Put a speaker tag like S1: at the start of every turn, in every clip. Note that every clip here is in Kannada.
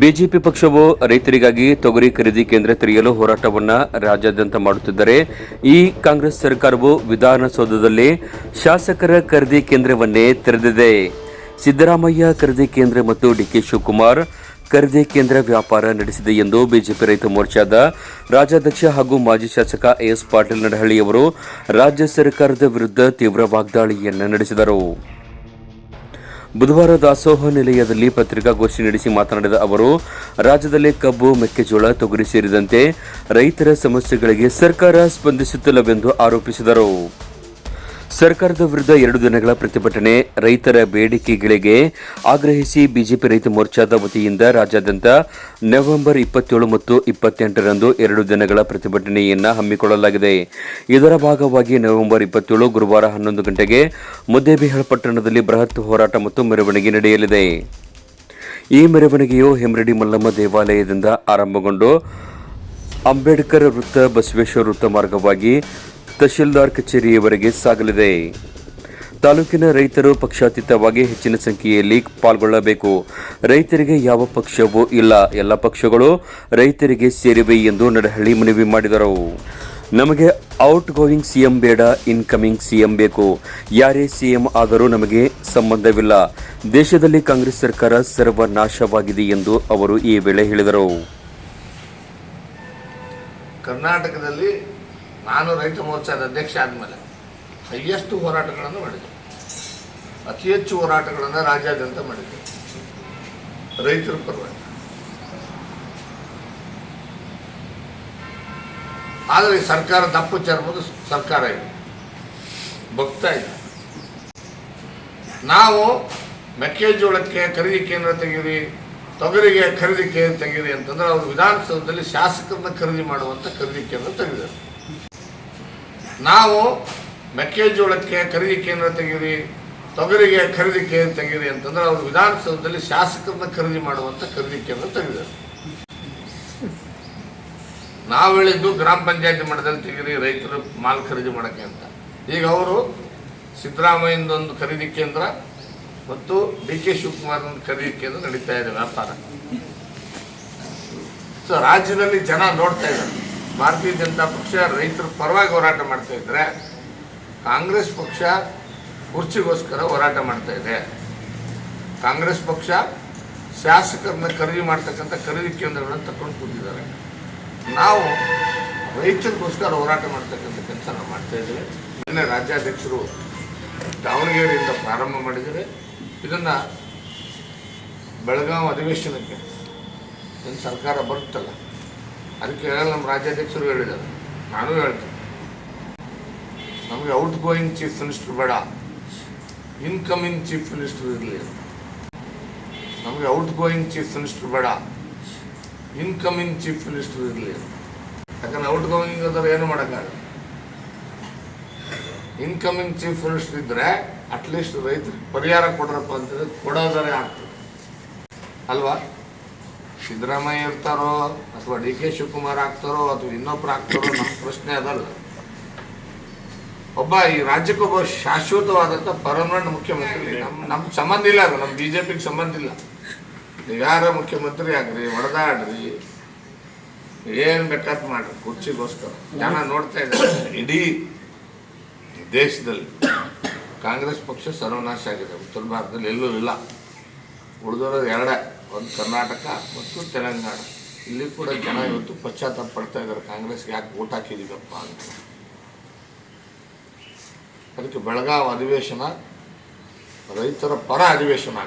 S1: ಬಿಜೆಪಿ ಪಕ್ಷವು ರೈತರಿಗಾಗಿ ತೊಗರಿ ಖರೀದಿ ಕೇಂದ್ರ ತೆರೆಯಲು ಹೋರಾಟವನ್ನ ರಾಜ್ಯಾದ್ಯಂತ ಮಾಡುತ್ತಿದ್ದರೆ, ಈ ಕಾಂಗ್ರೆಸ್ ಸರ್ಕಾರವು ವಿಧಾನಸೌಧದಲ್ಲಿ ಶಾಸಕರ ಖರೀದಿ ಕೇಂದ್ರವನ್ನೇ ತೆರೆದಿದೆ. ಸಿದ್ದರಾಮಯ್ಯ ಖರೀದಿ ಕೇಂದ್ರ ಮತ್ತು ಡಿಕೆ ಶಿವಕುಮಾರ್ ಖರೀದಿ ಕೇಂದ್ರ ವ್ಯಾಪಾರ ನಡೆಸಿದೆ ಎಂದು ಬಿಜೆಪಿ ರೈತ ಮೋರ್ಚಾದ ರಾಜ್ಯಾಧ್ಯಕ್ಷ ಹಾಗೂ ಮಾಜಿ ಶಾಸಕ ಎಸ್ ಪಾಟೀಲ್ ನಡಹಳ್ಳಿಯವರು ರಾಜ್ಯ ಸರ್ಕಾರದ ವಿರುದ್ಧ ತೀವ್ರ ವಾಗ್ದಾಳಿಯನ್ನು ನಡೆಸಿದರು. ಬುಧವಾರ ದಾಸೋಹ ನಿಲಯದಲ್ಲಿ ಪತ್ರಿಕಾಗೋಷ್ಠಿ ನಡೆಸಿ ಮಾತನಾಡಿದ ಅವರು, ರಾಜ್ಯದಲ್ಲಿ ಕಬ್ಬು, ಮೆಕ್ಕೆಜೋಳ, ತೊಗರಿ ಸೇರಿದಂತೆ ರೈತರ ಸಮಸ್ಯೆಗಳಿಗೆ ಸರ್ಕಾರ ಸ್ಪಂದಿಸುತ್ತಿಲ್ಲವೆಂದು ಆರೋಪಿಸಿದರು. ಸರ್ಕಾರದ ವಿರುದ್ಧ ಎರಡು ದಿನಗಳ ಪ್ರತಿಭಟನೆ ರೈತರ ಬೇಡಿಕೆಗಳಿಗೆ ಆಗ್ರಹಿಸಿ ಬಿಜೆಪಿ ರೈತ ಮೋರ್ಚಾದ ವತಿಯಿಂದ ರಾಜ್ಯಾದ್ಯಂತ ನವೆಂಬರ್ ಇಪ್ಪತ್ತೇಳು ಮತ್ತು ಇಪ್ಪತ್ತೆಂಟರಂದು ಎರಡು ದಿನಗಳ ಪ್ರತಿಭಟನೆಯನ್ನು ಹಮ್ಮಿಕೊಳ್ಳಲಾಗಿದೆ. ಇದರ ಭಾಗವಾಗಿ ನವೆಂಬರ್ ಇಪ್ಪತ್ತೇಳು ಗುರುವಾರ ಹನ್ನೊಂದು ಗಂಟೆಗೆ ಮುದ್ದೇಬಿಹಾಳ್ ಪಟ್ಟಣದಲ್ಲಿ ಬೃಹತ್ ಹೋರಾಟ ಮತ್ತು ಮೆರವಣಿಗೆ ನಡೆಯಲಿದೆ. ಈ ಮೆರವಣಿಗೆಯು ಹೆಮ್ರಡಿ ಮಲ್ಲಮ್ಮ ದೇವಾಲಯದಿಂದ ಆರಂಭಗೊಂಡು ಅಂಬೇಡ್ಕರ್ ವೃತ್ತ ಬಸವೇಶ್ವರ ವೃತ್ತ ಮಾರ್ಗವಾಗಿ ತಹಶೀಲ್ದಾರ್ ಕಚೇರಿಯವರೆಗೆ ಸಾಗಲಿದೆ. ತಾಲೂಕಿನ ರೈತರು ಪಕ್ಷಾತೀತವಾಗಿ ಹೆಚ್ಚಿನ ಸಂಖ್ಯೆಯಲ್ಲಿ ಪಾಲ್ಗೊಳ್ಳಬೇಕು. ರೈತರಿಗೆ ಯಾವ ಪಕ್ಷವೂ ಇಲ್ಲ. ಎಲ್ಲ ಪಕ್ಷಗಳು ರೈತರಿಗೆ ಸೇರಿವೆ ಎಂದು ನಡಹಳ್ಳಿ ಮನವಿ ಮಾಡಿದರು. ನಮಗೆ ಔಟ್ ಗೋಯಿಂಗ್ ಸಿಎಂ ಬೇಡ, ಇನ್ಕಮಿಂಗ್ ಸಿಎಂ ಬೇಕು. ಯಾರೇ ಸಿಎಂ ಆದರೂ ನಮಗೆ ಸಂಬಂಧವಿಲ್ಲ. ದೇಶದಲ್ಲಿ ಕಾಂಗ್ರೆಸ್ ಸರ್ಕಾರ ಸರ್ವನಾಶವಾಗಿದೆ ಎಂದು ಅವರು ಈ ವೇಳೆ ಹೇಳಿದರು.
S2: ಕರ್ನಾಟಕದಲ್ಲಿ ನಾನು ರೈತ ಮೋರ್ಚಾದ ಅಧ್ಯಕ್ಷ ಆದಮೇಲೆ ಹೈಯೆಸ್ಟ್ ಹೋರಾಟಗಳನ್ನು ಮಾಡಿದೆ. ಅತಿ ಹೆಚ್ಚು ಹೋರಾಟಗಳನ್ನು ರಾಜ್ಯಾದ್ಯಂತ ಮಾಡಿದೆ. ರೈತರ ಪರವಾಗಿ. ಆದರೆ ಸರ್ಕಾರ ತಪ್ಪು ಚರ್ಮದ ಸರ್ಕಾರ ಇದೆ. ಬಗ್ತಾ ಇದೆ. ನಾವು ಮೆಕ್ಕೆಜೋಳಕ್ಕೆ ಖರೀದಿ ಕೇಂದ್ರ ತೆಗೀರಿ ತೊಗರಿಗೆ ಖರೀದಿ ಕೇಂದ್ರ ತೆಗೀರಿ ಅಂತಂದ್ರೆ ಅವರು ವಿಧಾನಸೌಧದಲ್ಲಿ ಶಾಸಕರನ್ನ ಖರೀದಿ ಮಾಡುವಂಥ ಖರೀದಿ ಕೇಂದ್ರ ತೆಗೆದರು ನಾವು ಮೆಕ್ಕೆಜೋಳಕ್ಕೆ ಖರೀದಿ ಕೇಂದ್ರ ತೆಗೀರಿ ತೊಗರಿಗೆ ಖರೀದಿ ಕೇಂದ್ರ ತೆಗೀರಿ ಅಂತಂದ್ರೆ ಅವರು ವಿಧಾನಸೌಧದಲ್ಲಿ ಶಾಸಕರನ್ನ ಖರೀದಿ ಮಾಡುವಂಥ ಖರೀದಿ ಕೇಂದ್ರ ತೆಗೆದರು ನಾವು ಹೇಳಿದ್ದು ಗ್ರಾಮ ಪಂಚಾಯತಿ ಮಟ್ಟದಲ್ಲಿ ತೆಗೀರಿ ರೈತರು ಮಾಲ್ ಖರೀದಿ ಮಾಡೋಕ್ಕೆ ಅಂತ. ಈಗ ಅವರು ಸಿದ್ದರಾಮಯ್ಯಂದೊಂದು ಖರೀದಿ ಕೇಂದ್ರ ಮತ್ತು ಡಿ ಕೆ ಶಿವಕುಮಾರ್ ಒಂದು ಖರೀದಿ ಕೇಂದ್ರ ನಡೀತಾ ಇದೆ ವ್ಯಾಪಾರ. ಸೊ ರಾಜ್ಯದಲ್ಲಿ ಜನ ನೋಡ್ತಾ ಇದ್ದಾರೆ. ಭಾರತೀಯ ಜನತಾ ಪಕ್ಷ ರೈತರ ಪರವಾಗಿ ಹೋರಾಟ ಮಾಡ್ತಾ ಇದ್ರೆ ಕಾಂಗ್ರೆಸ್ ಪಕ್ಷ ಕುರ್ಚಿಗೋಸ್ಕರ ಹೋರಾಟ ಮಾಡ್ತಾ ಇದೆ. ಕಾಂಗ್ರೆಸ್ ಪಕ್ಷ ಶಾಸಕರನ್ನ ಖರೀದಿ ಮಾಡ್ತಕ್ಕಂಥ ಖರೀದಿ ಕೇಂದ್ರಗಳನ್ನು ತಕೊಂಡು ಕೂತಿದ್ದಾರೆ. ನಾವು ರೈತರಿಗೋಸ್ಕರ ಹೋರಾಟ ಮಾಡ್ತಕ್ಕಂಥ ಕೆಲಸ ನಾವು ಮಾಡ್ತಾ ಇದ್ದೇವೆ. ನಿನ್ನೆ ರಾಜ್ಯಾಧ್ಯಕ್ಷರು ದಾವಣಗೆರೆಯಿಂದ ಪ್ರಾರಂಭ ಮಾಡಿದರೆ ಇದನ್ನು ಬೆಳಗಾವಿ ಅಧಿವೇಶನಕ್ಕೆ ಏನು ಸರ್ಕಾರ ಬರುತ್ತಲ್ಲ ಅದಕ್ಕೆ ಹೇಳಲ್ಲ ನಮ್ಮ ರಾಜ್ಯಾಧ್ಯಕ್ಷರು ಹೇಳಿದ್ದಾರೆ. ನಾನು ಹೇಳ್ತೀನಿ. ನಮಗೆ ಔಟ್ ಗೋಯಿಂಗ್ ಚೀಫ್ ಮಿನಿಸ್ಟರ್ ಬೇಡ. ಇನ್ಕಮಿಂಗ್ ಚೀಫ್ ಮಿನಿಸ್ಟರ್ ಇರಲಿ. ನಮಗೆ ಔಟ್ ಗೋಯಿಂಗ್ ಚೀಫ್ ಮಿನಿಸ್ಟರ್ ಬೇಡ. ಇನ್ಕಮಿಂಗ್ ಚೀಫ್ ಮಿನಿಸ್ಟರ್ ಇರಲಿ. ಯಾಕಂದ್ರೆ ಔಟ್ ಗೋಯಿಂಗ್ ಅದರ ಏನು ಮಾಡೋಕ್ಕಾಗಲ್ಲ. ಇನ್ಕಮಿಂಗ್ ಚೀಫ್ ಮಿನಿಸ್ಟರ್ ಇದ್ದರೆ ಅಟ್ಲೀಸ್ಟ್ ರೈತರಿಗೆ ಪರಿಹಾರ ಕೊಡ್ರಪ್ಪ ಅಂತಂದ್ರೆ ಕೊಡೋದರೆ ಆಗ್ತದೆ. ಅಲ್ವಾ? ಸಿದ್ದರಾಮಯ್ಯ ಇರ್ತಾರೋ ಅಥವಾ ಡಿ ಕೆ ಶಿವಕುಮಾರ್ ಆಗ್ತಾರೋ ಅಥವಾ ಇನ್ನೊಬ್ರು ಆಗ್ತಾರೋ ನಮ್ಮ ಪ್ರಶ್ನೆ ಅದಲ್ಲ. ಒಬ್ಬ ಈ ರಾಜ್ಯಕ್ಕೊಬ್ಬ ಶಾಶ್ವತವಾದಂಥ ಪರ್ಮನೆಂಟ್ ಮುಖ್ಯಮಂತ್ರಿ ನಮ್ಮ ನಮ್ಮ ಸಂಬಂಧ ಇಲ್ಲ ಅದು ನಮ್ಮ ಬಿ ಜೆ ಪಿಗೆ ಸಂಬಂಧ ಇಲ್ಲ. ನೀವು ಯಾರ ಮುಖ್ಯಮಂತ್ರಿ ಆಗ್ರಿ, ಹೊಡೆದಾಡ್ರಿ, ಏನು ಬೇಕಾದ್ ಮಾಡ್ರಿ, ಕುರ್ಚಿಗೋಸ್ಕರ. ಜನ ನೋಡ್ತಾ ಇದ್ದಾರೆ. ಇಡೀ ದೇಶದಲ್ಲಿ ಕಾಂಗ್ರೆಸ್ ಪಕ್ಷ ಸರ್ವನಾಶ ಆಗಿದೆ. ಉತ್ತರ ಭಾರತದಲ್ಲಿ ಎಲ್ಲೂ ಇಲ್ಲ. ಉಳಿದೋರೋದು ಎರಡೇ. ಒಂದು ಕರ್ನಾಟಕ ಮತ್ತು ತೆಲಂಗಾಣ. ಇಲ್ಲಿ ಕೂಡ ಜನ ಇವತ್ತು ಪಶ್ಚಾತ್ತಾಪ ಪಡ್ತಾ ಇದ್ದಾರೆ. ಕಾಂಗ್ರೆಸ್ಗೆ ಯಾಕೆ ಓಟ್ ಹಾಕಿದೀವಪ್ಪ ಅಂತ. ಅದಕ್ಕೆ ಬೆಳಗಾವಿ ಅಧಿವೇಶನ ರೈತರ ಪರ ಅಧಿವೇಶನ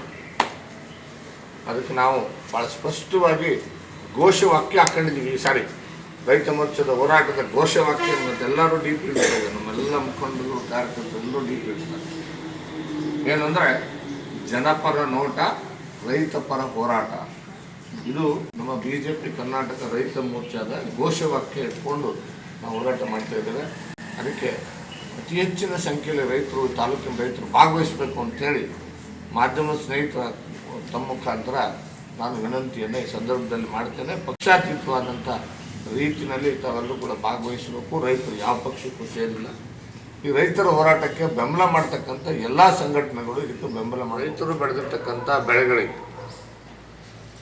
S2: ಅದಕ್ಕೆ ನಾವು ಭಾಳ ಸ್ಪಷ್ಟವಾಗಿ ಘೋಷವಾಕ್ಯ ಹಾಕೊಂಡಿದ್ದೀವಿ. ಈ ಸಾರಿ ರೈತ ಮೋರ್ಚಾದ ಹೋರಾಟದ ಘೋಷವಾಕ್ಯ ಎಲ್ಲರೂ ಡಿ ಪಿ ಇಡ್ತಾರೆ ನಮ್ಮೆಲ್ಲ ಮುಖಂಡರು ಕಾರ್ಯಕರ್ತರೆಲ್ಲರೂ ಡಿ ಪಿ ಇಡ್ತಾರೆ ಏನಂದರೆ ಜನಪರ ನೋಟ ರೈತ ಪರ ಹೋರಾಟ. ಇದು ನಮ್ಮ ಬಿ ಜೆ ಪಿ ಕರ್ನಾಟಕ ರೈತ ಮೋರ್ಚಾದ ಘೋಷವಾಕ್ಯ ಇಟ್ಕೊಂಡು ನಾವು ಹೋರಾಟ ಮಾಡ್ತಾ ಇದ್ದೇವೆ. ಅದಕ್ಕೆ ಅತಿ ಹೆಚ್ಚಿನ ಸಂಖ್ಯೆಯಲ್ಲಿ ರೈತರು, ತಾಲೂಕಿನ ರೈತರು ಭಾಗವಹಿಸಬೇಕು ಅಂತೇಳಿ ಮಾಧ್ಯಮ ಸ್ನೇಹಿತರ ತಮ್ಮ ಮುಖಾಂತರ ನಾನು ವಿನಂತಿಯನ್ನು ಈ ಸಂದರ್ಭದಲ್ಲಿ ಮಾಡ್ತೇನೆ. ಪಕ್ಷಾತೀತವಾದಂಥ ರೀತಿಯಲ್ಲಿ ತಾವೆಲ್ಲರೂ ಕೂಡ ಭಾಗವಹಿಸಬೇಕು. ರೈತರು ಯಾವ ಪಕ್ಷಕ್ಕೂ ಸೇರಿಲ್ಲ. ಈ ರೈತರ ಹೋರಾಟಕ್ಕೆ ಬೆಂಬಲ ಮಾಡ್ತಕ್ಕಂಥ ಎಲ್ಲ ಸಂಘಟನೆಗಳು ಇದಕ್ಕೆ ಬೆಂಬಲ ಮಾಡಿ ರೈತರು ಬೆಳೆದಿರ್ತಕ್ಕಂಥ ಬೆಳೆಗಳಿಗೆ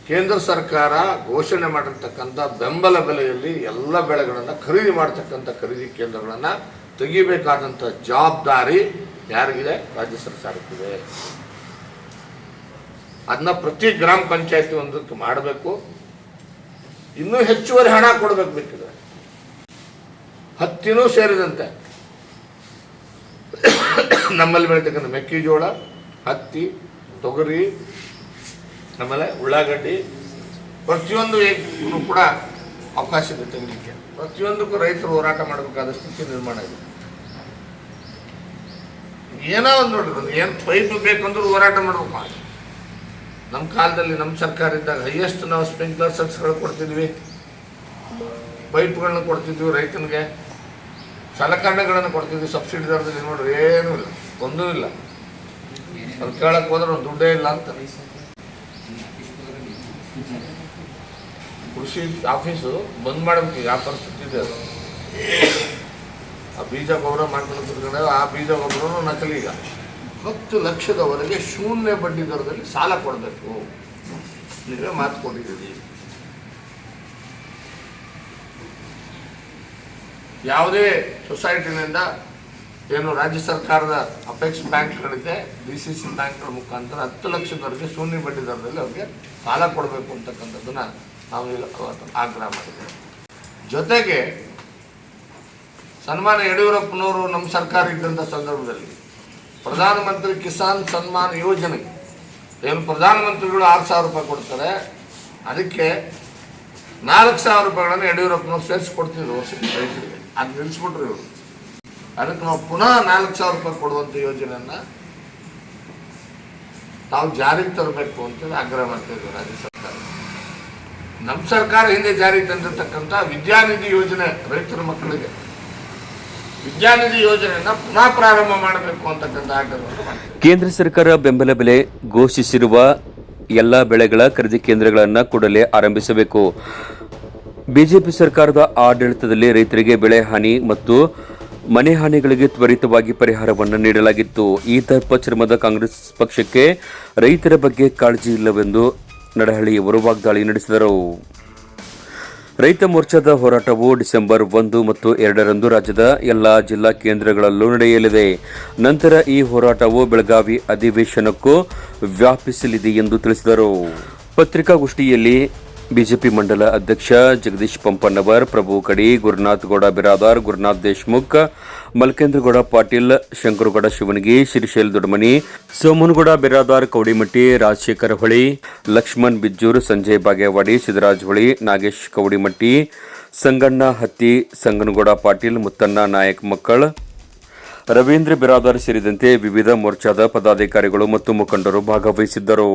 S2: ಕೇಂದ್ರ ಸರ್ಕಾರ ಘೋಷಣೆ ಮಾಡಿರ್ತಕ್ಕಂಥ ಬೆಂಬಲ ಬೆಲೆಯಲ್ಲಿ ಎಲ್ಲ ಬೆಳೆಗಳನ್ನು ಖರೀದಿ ಮಾಡ್ತಕ್ಕಂಥ ಖರೀದಿ ಕೇಂದ್ರಗಳನ್ನು ತೆಗಿಬೇಕಾದಂಥ ಜವಾಬ್ದಾರಿ ಯಾರಿಗಿದೆ? ರಾಜ್ಯ ಸರ್ಕಾರಕ್ಕಿದೆ. ಅದನ್ನ ಪ್ರತಿ ಗ್ರಾಮ ಪಂಚಾಯತಿ ಒಂದಕ್ಕೆ ಮಾಡಬೇಕು. ಇನ್ನೂ ಹೆಚ್ಚುವರಿ ಹಣ ಕೊಡಬೇಕು ಬೇಕಿದ್ರೆ. ಹತ್ತಿನೂ ಸೇರಿದಂತೆ. ನಮ್ಮಲ್ಲಿ ಬೆಳೀತಕ್ಕಂಥ ಮೆಕ್ಕೆಜೋಳ, ಹತ್ತಿ, ತೊಗರಿ, ಆಮೇಲೆ ಉಳ್ಳಾಗಡ್ಡಿ. ಪ್ರತಿಯೊಂದು ಕೂಡ ಅವಕಾಶ ಇದೆ ತೆಗಿಲಿಕ್ಕೆ. ಪ್ರತಿಯೊಂದಕ್ಕೂ ರೈತರು ಹೋರಾಟ ಮಾಡಬೇಕಾದ ಸ್ಥಿತಿ ನಿರ್ಮಾಣ ಇದೆ. ಏನೋ ಒಂದು ನೋಡ್ರಿ ಏನು ಪೈಪ್ ಬೇಕಂದ್ರೂ ಹೋರಾಟ ಮಾಡಬೇಕು. ನಮ್ಮ ಕಾಲದಲ್ಲಿ ನಮ್ಮ ಸರ್ಕಾರ ಇದ್ದಾಗ ಹೈಯೆಸ್ಟ್ ನಾವು ಸ್ಪ್ರಿಂಕ್ಲರ್ ಸೆಟ್ಸ್ಗಳು ಕೊಡ್ತಿದ್ವಿ. ಪೈಪ್ಗಳನ್ನ ಕೊಡ್ತಿದ್ವಿ ರೈತನಿಗೆ. ಸಲಕರಣೆಗಳನ್ನು ಕೊಡ್ತಿದ್ವಿ ಸಬ್ಸಿಡಿ ದರದಲ್ಲಿ ನೋಡ್ರಿ ಏನೂ ಇಲ್ಲ, ಒಂದೂ ಇಲ್ಲ. ಅದು ಕೇಳಕ್ಕೆ ಹೋದ್ರೆ ಒಂದು ದುಡ್ಡೇ ಇಲ್ಲ ಅಂತ. ಕೃಷಿ ಆಫೀಸು ಬಂದ್ ಮಾಡಬೇಕು ಯಾವ ಪರಿಸ್ಥಿತಿ ಇದೆ ಅದು. ಆ ಬೀಜ ಗೊಬ್ಬರ ಮಾಡ್ಕೊಂಡು ಆ ಬೀಜ ಗೊಬ್ಬರನು ನಕಲಿ ಈಗ. ಹತ್ತು ಲಕ್ಷದವರೆಗೆ ಶೂನ್ಯ ಬಡ್ಡಿ ದರದಲ್ಲಿ ಸಾಲ ಕೊಡಬೇಕು. ನೀವೇ ಮಾತು ಕೊಟ್ಟಿದ್ದೀರಿ. ಯಾವುದೇ ಸೊಸೈಟಿನಿಂದ ಏನು ರಾಜ್ಯ ಸರ್ಕಾರದ ಅಪೆಕ್ಸ್ ಬ್ಯಾಂಕ್ಗಳಿದೆ ಡಿ ಸಿ ಸಿ ಬ್ಯಾಂಕ್ಗಳ ಮುಖಾಂತರ ಹತ್ತು ಲಕ್ಷದವರೆಗೆ ಶೂನ್ಯ ಬಡ್ಡಿ ದರದಲ್ಲಿ ಅವ್ರಿಗೆ ಸಾಲ ಕೊಡಬೇಕು ಅಂತಕ್ಕಂಥದ್ದನ್ನು ನಾವು ಆಗ್ರಹ ಮಾಡಿದ್ದೇವೆ. ಜೊತೆಗೆ ಸನ್ಮಾನ ಯಡಿಯೂರಪ್ಪನವರು ನಮ್ಮ ಸರ್ಕಾರ ಇದ್ದಂಥ ಸಂದರ್ಭದಲ್ಲಿ ಪ್ರಧಾನಮಂತ್ರಿ ಕಿಸಾನ್ ಸನ್ಮಾನ್ ಯೋಜನೆ, ಏನು ಪ್ರಧಾನಮಂತ್ರಿಗಳು ಆರು ಸಾವಿರ ರೂಪಾಯಿ ಕೊಡ್ತಾರೆ, ಅದಕ್ಕೆ ನಾಲ್ಕು ಸಾವಿರ ರೂಪಾಯಿಗಳನ್ನು ಯಡಿಯೂರಪ್ಪನವ್ರು ಸೇರಿಸಿಕೊಡ್ತಿದ್ರು ರೈತರಿಗೆ ಅದು ನಿಲ್ಲಿಸ್ಬಿಟ್ರು ಇವರು. ಅದಕ್ಕೆ ನಾವು ಪುನಃ ನಾಲ್ಕು ಸಾವಿರ ರೂಪಾಯಿ ಕೊಡುವಂಥ ಯೋಜನೆಯನ್ನ ತಾವು ಜಾರಿಗೆ ತರಬೇಕು ಅಂತೇಳಿ ಆಗ್ರಹ ಮಾಡ್ತಾ ಇದ್ದೀವಿ ರಾಜ್ಯ ಸರ್ಕಾರ. ನಮ್ಮ ಸರ್ಕಾರ ಹಿಂದೆ ಜಾರಿಗೆ ತಂದಿರತಕ್ಕಂಥ ವಿದ್ಯಾನಿಧಿ ಯೋಜನೆ ರೈತರ ಮಕ್ಕಳಿಗೆ. ವಿದ್ಯಾನಿಧಿ ಯೋಜನೆಯನ್ನ ಪುನಃ ಪ್ರಾರಂಭ ಮಾಡಬೇಕು ಅಂತಕ್ಕಂಥ ಆಗ್ರಹ
S1: ಕೇಂದ್ರ ಸರ್ಕಾರ ಬೆಂಬಲ ಬೆಲೆ ಘೋಷಿಸಿರುವ ಎಲ್ಲ ಬೆಳೆಗಳ ಖರೀದಿ ಕೇಂದ್ರಗಳನ್ನು ಕೂಡಲೇ ಆರಂಭಿಸಬೇಕು. ಬಿಜೆಪಿ ಸರ್ಕಾರದ ಆಡಳಿತದಲ್ಲಿ ರೈತರಿಗೆ ಬೆಳೆ ಹಾನಿ ಮತ್ತು ಮನೆ ಹಾನಿಗಳಿಗೆ ತ್ವರಿತವಾಗಿ ಪರಿಹಾರವನ್ನು ನೀಡಲಾಗಿತ್ತು. ಈ ತಪ್ಪ ಚರ್ಮದ ಕಾಂಗ್ರೆಸ್ ಪಕ್ಷಕ್ಕೆ ರೈತರ ಬಗ್ಗೆ ಕಾಳಜಿ ಇಲ್ಲವೆಂದು ನಡಹಳ್ಳಿಯವರು ವಾಗ್ದಾಳಿ ನಡೆಸಿದರು. ರೈತ ಮೋರ್ಚಾದ ಹೋರಾಟವು ಡಿಸೆಂಬರ್ ಒಂದು ಮತ್ತು ಎರಡರಂದು ರಾಜ್ಯದ ಎಲ್ಲ ಜಿಲ್ಲಾ ಕೇಂದ್ರಗಳಲ್ಲೂ ನಡೆಯಲಿದೆ. ನಂತರ ಈ ಹೋರಾಟವು ಬೆಳಗಾವಿ ಅಧಿವೇಶನಕ್ಕೂ ವ್ಯಾಪಿಸಲಿದೆ ಎಂದು ತಿಳಿಸಿದರು. ಪತ್ರಿಕಾಗೋಷ್ಠಿಯಲ್ಲಿ ಬಿಜೆಪಿ ಮಂಡಲ ಅಧ್ಯಕ್ಷ ಜಗದೀಶ್ ಪಂಪನ್ನವರ್ ಪ್ರಭು ಕಡಿ, ಗುರುನಾಥ್ ಗೌಡ ಬಿರಾದಾರ್, ಗುರುನಾಥ್ ದೇಶ್ಮುಖ್ ಮಲ್ಕೇಂದ್ರಗೌಡ ಪಾಟೀಲ್ ಶಂಕರಗೌಡ ಶಿವನಗಿ, ಶ್ರೀಶೈಲ್ ದೊಡ್ಡಮನಿ, ಸೋಮನಗೌಡ ಬಿರಾದಾರ್ ಕೌಡಿಮಟ್ಟಿ ರಾಜಶೇಖರ ಹೊಳಿ, ಲಕ್ಷ್ಮಣ್ ಬಿಜ್ಜೂರ್, ಸಂಜಯ್ ಬಾಗೇವಾಡಿ ಸಿದ್ದರಾಜ್ ಹೊಳಿ, ನಾಗೇಶ್ ಕೌಡಿಮಟ್ಟಿ ಸಂಗಣ್ಣ ಹತ್ತಿ, ಸಂಗನಗೌಡ ಪಾಟೀಲ್, ಮುತ್ತಣ್ಣ ನಾಯಕ್ ಮಕ್ಕಳ್, ರವೀಂದ್ರ ಬಿರಾದಾರ್ ಸೇರಿದಂತೆ ವಿವಿಧ ಮೋರ್ಚಾದ ಪದಾಧಿಕಾರಿಗಳು ಮತ್ತು ಮುಖಂಡರು ಭಾಗವಹಿಸಿದ್ದರು.